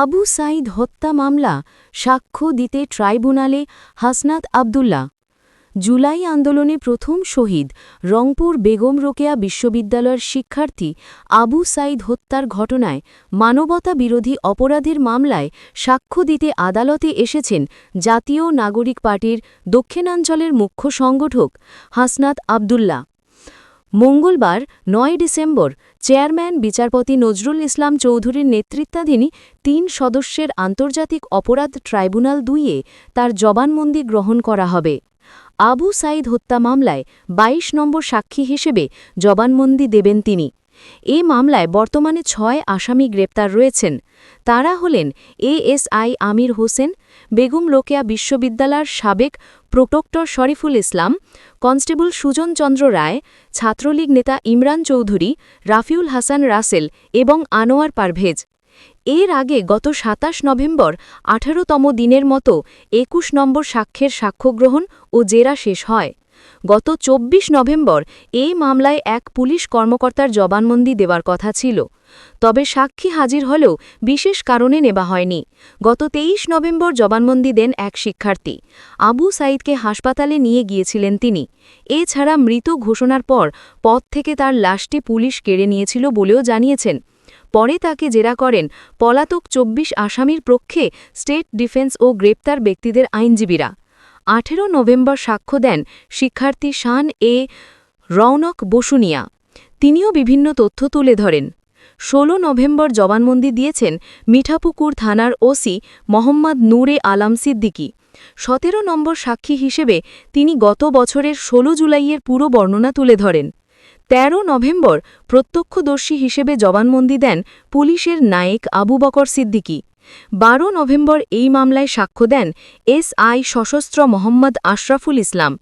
আবু সাইদ হত্যা মামলা সাক্ষ্য দিতে ট্রাইব্যুনালে হাসনাত আবদুল্লাহ। জুলাই আন্দোলনে প্রথম শহীদ রংপুর বেগম রোকেয়া বিশ্ববিদ্যালয়ের শিক্ষার্থী আবু সাইদ হত্যার ঘটনায় মানবতা বিরোধী অপরাধের মামলায় সাক্ষ্য দিতে আদালতে এসেছেন জাতীয় নাগরিক পার্টির দক্ষিণাঞ্চলের মুখ্য সংগঠক হাসনাত আবদুল্লাহ। মঙ্গলবার, নয় ডিসেম্বর, চেয়ারম্যান বিচারপতি নজরুল ইসলাম চৌধুরীর নেতৃত্বাধীন তিন সদস্যের আন্তর্জাতিক অপরাধ ট্রাইব্যুনাল দুইয়ে তার জবানবন্দি গ্রহণ করা হবে। আবু সাইদ হত্যা মামলায় ২২ নম্বর সাক্ষী হিসেবে জবানবন্দি দেবেন তিনি। এ মামলায় বর্তমানে ছয় আসামি গ্রেপ্তার রয়েছেন। তারা হলেন এএসআই আমির হোসেন, বেগম লোকেয়া বিশ্ববিদ্যালয়ের সাবেক প্রোটক্টর শরীফুল ইসলাম, কনস্টেবল সুজন চন্দ্র রায়, ছাত্রলীগ নেতা ইমরান চৌধুরী, রাফিউল হাসান রাসেল এবং আনোয়ার পারভেজ। এর আগে গত ২৭ নভেম্বর আঠারোতম দিনের মতো একুশ নম্বর সাক্ষ্যের সাক্ষ্যগ্রহণ ও জেরা শেষ হয়। গত ২৪ নভেম্বর এই মামলায় এক পুলিশ কর্মকর্তার জবানবন্দি দেওয়ার কথা ছিল। তবে সাক্ষী হাজির হলেও বিশেষ কারণে নেওয়া হয়নি। গত ২৩ নভেম্বর জবানবন্দি দেন এক শিক্ষার্থী। আবু সাইদকে হাসপাতালে নিয়ে গিয়েছিলেন তিনি। এছাড়া মৃত ঘোষণার পর পথ থেকে তার লাশটি পুলিশ কেড়ে নিয়েছিল বলেও জানিয়েছেন। পরে তাকে জেরা করেন পলাতক চব্বিশ আসামির পক্ষে স্টেট ডিফেন্স ও গ্রেপ্তার ব্যক্তিদের আইনজীবীরা। আঠেরো নভেম্বর সাক্ষ্য দেন শিক্ষার্থী শান এ রৌনক বসুনিয়া তিনিও বিভিন্ন তথ্য তুলে ধরেন। ১৬ নভেম্বর জবানবন্দি দিয়েছেন মিঠাপুকুর থানার ওসি মোহাম্মদ নূরে আলাম সিদ্দিকী। সতেরো নম্বর সাক্ষী হিসেবে তিনি গত বছরের ১৬ জুলাইয়ের পুরো বর্ণনা তুলে ধরেন। ১৩ নভেম্বর প্রত্যক্ষদর্শী হিসেবে জবানবন্দি দেন পুলিশের নায়েক আবু বকর সিদ্দিকী। বারো নভেম্বর এই মামলায় সাক্ষ্য দেন এসআই সশস্ত্র মোহাম্মদ আশরাফুল ইসলাম,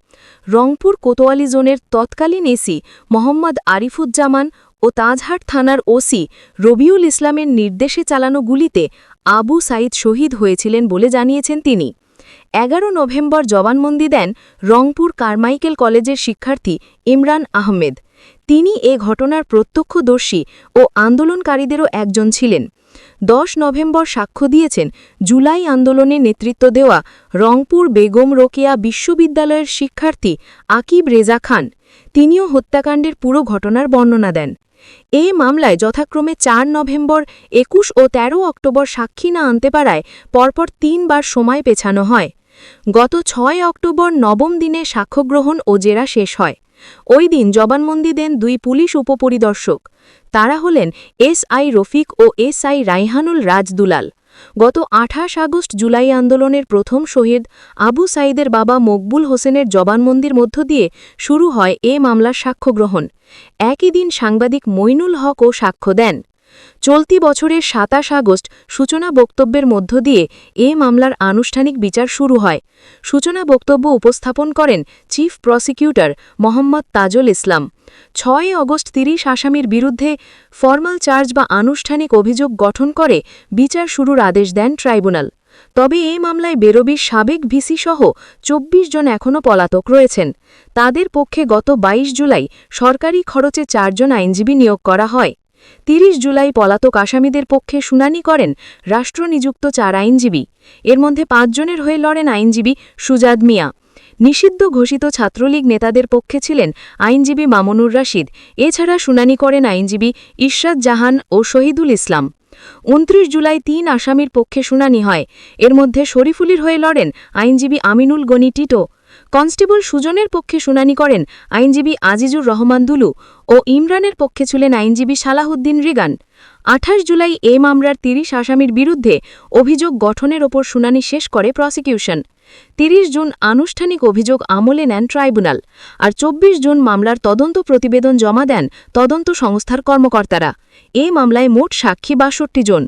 রংপুর কোতোয়ালি জোনের তৎকালীন এসি মোহাম্মদ আরিফুজ্জামান ও তাজহাট থানার ওসি রবিউল ইসলামের নির্দেশে চালানো গুলিতে আবু সাইদ শহীদ হয়েছিলেন বলে জানিয়েছেন তিনি। এগারো নভেম্বর জবানবন্দি দেন রংপুর কারমাইকেল কলেজের শিক্ষার্থী ইমরান আহমেদ। তিনি এ ঘটনার প্রত্যক্ষদর্শী ও আন্দোলনকারীদেরও একজন ছিলেন। দশ নভেম্বর সাক্ষ্য দিয়েছেন জুলাই আন্দোলনে নেতৃত্ব দেওয়া রংপুর বেগম রোকেয়া বিশ্ববিদ্যালয়ের শিক্ষার্থী আকিব রেজা খান। তিনিও হত্যাকাণ্ডের পুরো ঘটনার বর্ণনা দেন। এ মামলায় যথাক্রমে চার নভেম্বর, একুশ ও ১৩ অক্টোবর সাক্ষী না আনতে পারায় পরপর তিনবার সময় পেছানো হয়। গত ছয় অক্টোবর নবম দিনে সাক্ষ্যগ্রহণ ও জেরা শেষ হয়। ওই দিন জবানবন্দি দেন দুই পুলিশ উপপরিদর্শক। তারা হলেন এস আই রফিক ও এস আই রাইহানুল রাজ দুলাল গত আঠাশ আগস্ট জুলাই আন্দোলনের প্রথম শহীদ আবু সাইদের বাবা মকবুল হোসেনের জবানবন্দির মধ্য দিয়ে শুরু হয় এ মামলার সাক্ষ্যগ্রহণ। একই দিন সাংবাদিক মইনুল হকও সাক্ষ্য দেন। চলতি বছরের সাতাশ আগস্ট সূচনা বক্তব্যের মধ্য দিয়ে এ মামলার আনুষ্ঠানিক বিচার শুরু হয়। সূচনা বক্তব্য উপস্থাপন করেন চিফ প্রসিকিউটর মোহাম্মদ তাজল ইসলাম। ছয় অগস্ট তিরিশ আসামির বিরুদ্ধে ফর্মাল চার্জ বা আনুষ্ঠানিক অভিযোগ গঠন করে বিচার শুরুর আদেশ দেন ট্রাইব্যুনাল। তবে এই মামলায় বেরবির সাবেক ভিসি সহ চব্বিশ জন এখনও পলাতক রয়েছেন। তাদের পক্ষে গত ২২ জুলাই সরকারি খরচে চারজন আইনজীবী নিয়োগ করা হয়। ৩০ জুলাই পলাতক আসামিদের পক্ষে শুনানি করেন রাষ্ট্রনিযুক্ত চার আইনজীবী। এর মধ্যে পাঁচজনের হয়ে লড়েন আইনজীবী সুজাদ মিয়া। নিষিদ্ধ ঘোষিত ছাত্রলীগ নেতাদের পক্ষে ছিলেন আইনজীবী মামুনুর রাশিদ। এছাড়া শুনানি করেন আইনজীবী ইশরাত জাহান ও শহীদুল ইসলাম। উনত্রিশ জুলাই তিন আসামির পক্ষে শুনানি হয়। এর মধ্যে শরীফুলির হয়ে লড়েন আইনজীবী আমিনুল গনি টিটো। কনস্টেবল সুজনের পক্ষে শুনানি করেন আইনজীবী আজিজুর রহমান দুলু ও ইমরানের পক্ষে ছিলেন আইনজীবী সালাহুদ্দিন রিগান। আঠাশ জুলাই এ মামলার তিরিশ আসামির বিরুদ্ধে অভিযোগ গঠনের ওপর শুনানি শেষ করে প্রসিকিউশন। তিরিশ জুন আনুষ্ঠানিক অভিযোগ আমলে নেন ট্রাইব্যুনাল আর ২৪ জুন মামলার তদন্ত প্রতিবেদন জমা দেন তদন্ত সংস্থার কর্মকর্তারা। এ মামলায় মোট সাক্ষী বাষট্টি জন।